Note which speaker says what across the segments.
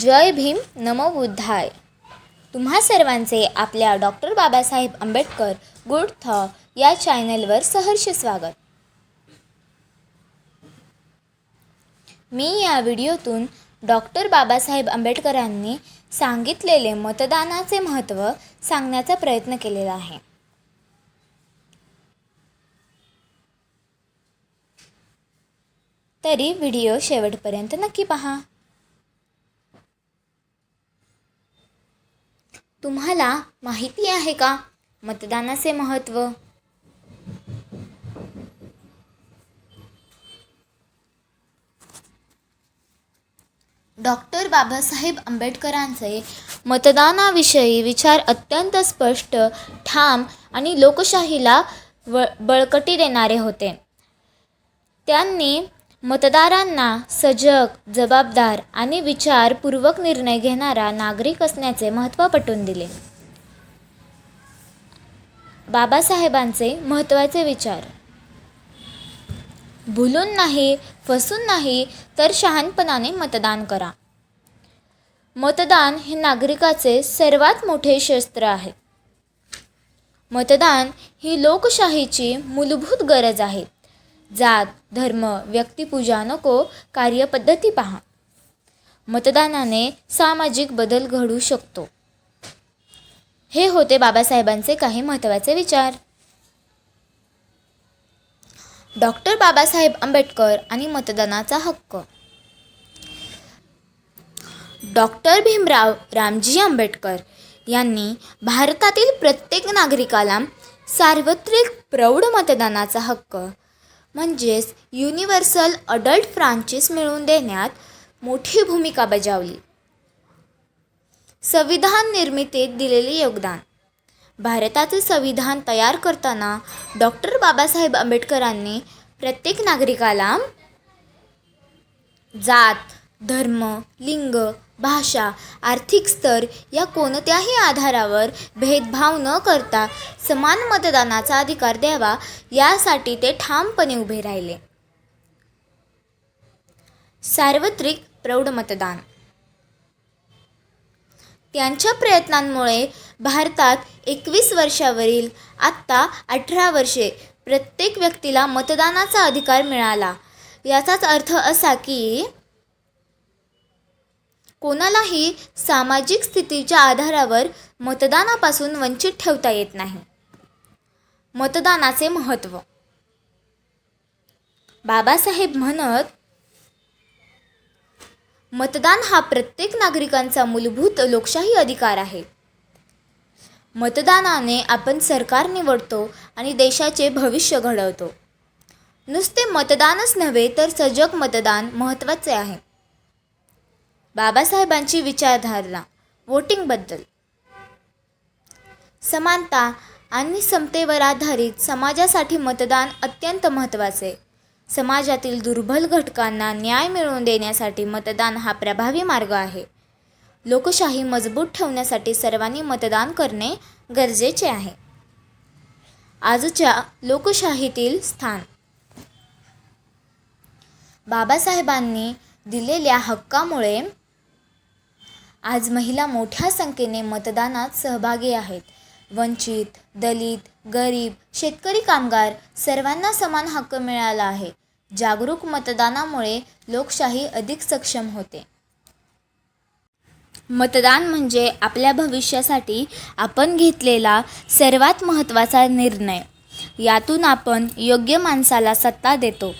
Speaker 1: जय भीम नमो बुद्धाय. तुम्हा सर्वांचे आपल्या डॉक्टर बाबासाहेब आंबेडकर गुड थ या चॅनलवर सहर्ष स्वागत. मी या व्हिडिओतून डॉक्टर बाबासाहेब आंबेडकरांनी सांगितलेले मतदानाचे महत्त्व सांगण्याचा प्रयत्न केलेला आहे. तरी व्हिडिओ शेवटपर्यंत नक्की पहा. तुम्हाला माहिती आहे का? मतदानाचे महत्त्व? डॉक्टर बाबासाहेब आंबेडकरांचे मतदानाविषयी विचार अत्यंत स्पष्ट ठाम आणि लोकशाहीला व बळकटी देणारे होते. त्यांनी मतदारांना सजग जबाबदार आणि विचारपूर्वक निर्णय घेणारा नागरिक असण्याचे महत्त्व पटवून दिले. बाबासाहेबांचे महत्त्वाचे विचार. भुलून नाही फसून नाही तर शहाणपणाने मतदान करा. मतदान हे नागरिकाचे सर्वात मोठे शस्त्र आहे. मतदान ही लोकशाहीची मूलभूत गरज आहे. जात धर्म व्यक्तिपूजा नको कार्यपद्धती पहा. मतदानाने सामाजिक बदल घडू शकतो. हे होते बाबासाहेबांचे काही महत्त्वाचे विचार. डॉक्टर बाबासाहेब आंबेडकर आणि मतदानाचा हक्क. डॉक्टर भीमराव रामजी आंबेडकर यांनी भारतातील प्रत्येक नागरिकाला सार्वत्रिक प्रौढ मतदानाचा हक्क म्हणजेच युनिव्हर्सल अडल्ट फ्रांचेस मिळवून देण्यात मोठी भूमिका बजावली. संविधान निर्मितीत दिलेले योगदान. भारताचे संविधान तयार करताना डॉक्टर बाबासाहेब आंबेडकरांनी प्रत्येक नागरिकाला जात धर्म लिंग भाषा आर्थिक स्तर या कोणत्याही आधारावर भेदभाव न करता समान मतदानाचा अधिकार द्यावा यासाठी ते ठामपणे उभे राहिले. सार्वत्रिक प्रौढ मतदान. त्यांच्या प्रयत्नांमुळे भारतात एकवीस वर्षावरील आत्ता अठरा वर्षे प्रत्येक व्यक्तीला मतदानाचा अधिकार मिळाला. याचाच अर्थ असा की कोणालाही सामाजिक स्थितीच्या आधारावर मतदानापासून वंचित ठेवता येत नाही. मतदानाचे महत्त्व. बाबासाहेब म्हणत मतदान हा प्रत्येक नागरिकांचा मूलभूत लोकशाही अधिकार आहे. मतदानाने आपण सरकार निवडतो आणि देशाचे भविष्य घडवतो. नुसते मतदानच नव्हे तर सजग मतदान महत्त्वाचे आहे. बाबासाहेबांची विचारधारणा वोटिंगबद्दल. समानता आणि समतेवर आधारित समाजासाठी मतदान अत्यंत महत्त्वाचे. समाजातील दुर्बल घटकांना न्याय मिळवून देण्यासाठी मतदान हा प्रभावी मार्ग आहे. लोकशाही मजबूत ठेवण्यासाठी सर्वांनी मतदान करणे गरजेचे आहे. आजच्या लोकशाहीतील स्थान. बाबासाहेबांनी दिलेल्या हक्कामुळे आज महिला मोठ्या संख्येने मतदानात सहभागी आहेत. वंचित दलित गरीब शेतकरी कामगार सर्वांना समान हक्क मिळाला आहे. जागरूक मतदानामुळे लोकशाही अधिक सक्षम होते. मतदान म्हणजे आपल्या भविष्यासाठी आपण घेतलेला सर्वात महत्त्वाचा निर्णय. यातून आपण योग्य माणसाला सत्ता देतो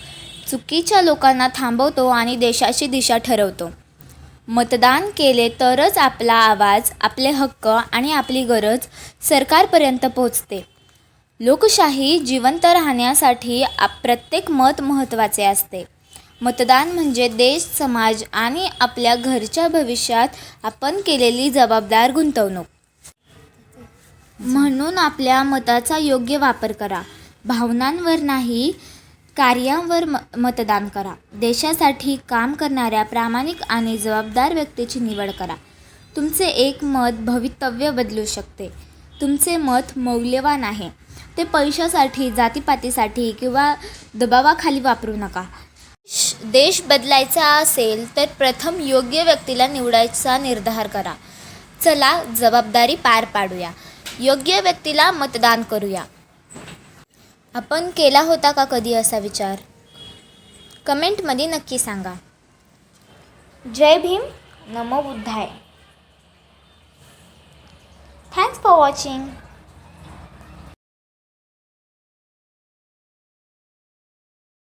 Speaker 1: चुकीच्या लोकांना थांबवतो आणि देशाची दिशा ठरवतो. मतदान केले तरच आपला आवाज आपले हक्क आणि आपली गरज सरकारपर्यंत पोहोचते लोकशाही जिवंत राहण्यासाठी आप प्रत्येक मत महत्त्वाचे असते. मतदान म्हणजे देश समाज आणि आपल्या घरच्या भविष्यात आपण केलेली जबाबदार गुंतवणूक. म्हणून आपल्या मताचा योग्य वापर करा. भावनांवर नाही कार्यांवर म मतदान करा. देशासाठी काम करणाऱ्या प्रामाणिक आणि जबाबदार व्यक्तीची निवड करा. तुमचे एक मत भवितव्य बदलू शकते. तुमचे मत मौल्यवान आहे. ते पैशासाठी जातीपातीसाठी किंवा दबावाखाली वापरू नका. श- देश बदलायचा असेल तर प्रथम योग्य व्यक्तीला निवडायचा निर्धार करा. चला जबाबदारी पार पाडूया. योग्य व्यक्तीला मतदान करूया. आपण केला होता का कधी असा विचार? कमेंटमध्ये नक्की सांगा. जय भीम नमो बुद्धाय. Thanks for watching